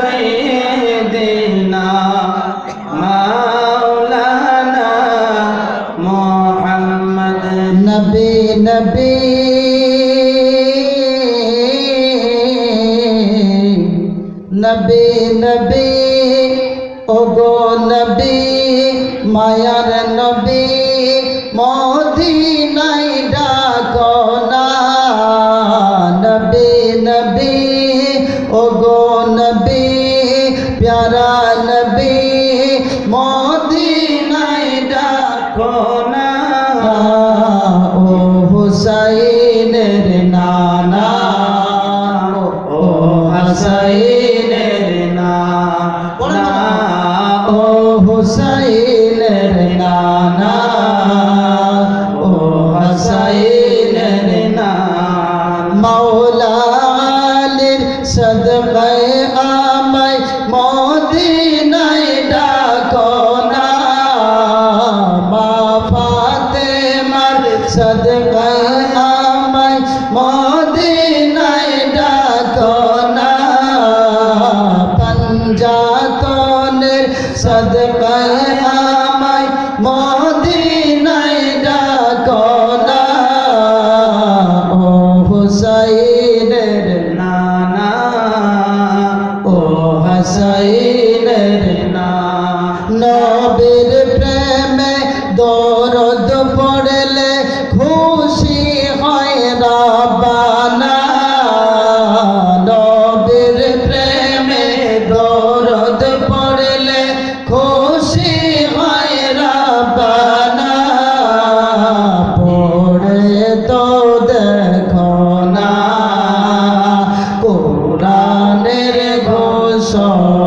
সৈদিনা মাওলানা মোহাম্মদ নবী নবী। নবী নবী। ওগো নবী, মায়ার নবী মদিনাই ডাকো না। নবী নবী, ওগো প্যারা নবী মদিনাই ডাকো না। ও হুসাইনের নানা। ও হুসাইনের নানা। ও হুসাইনের নানা। ও হুসাইনের নানা। মাওলালির মদিনায় ডাকো না। মা ফাতেমার সদকায় আমায় মদিনায় ডাকো না। দরদ পড়লে খুশি হয় রাবানা নবীর প্রেমে দরদ পড়লে খুশি হয় রাবানা পড়ে তো দেখো না, কোরআনের ঘোষণা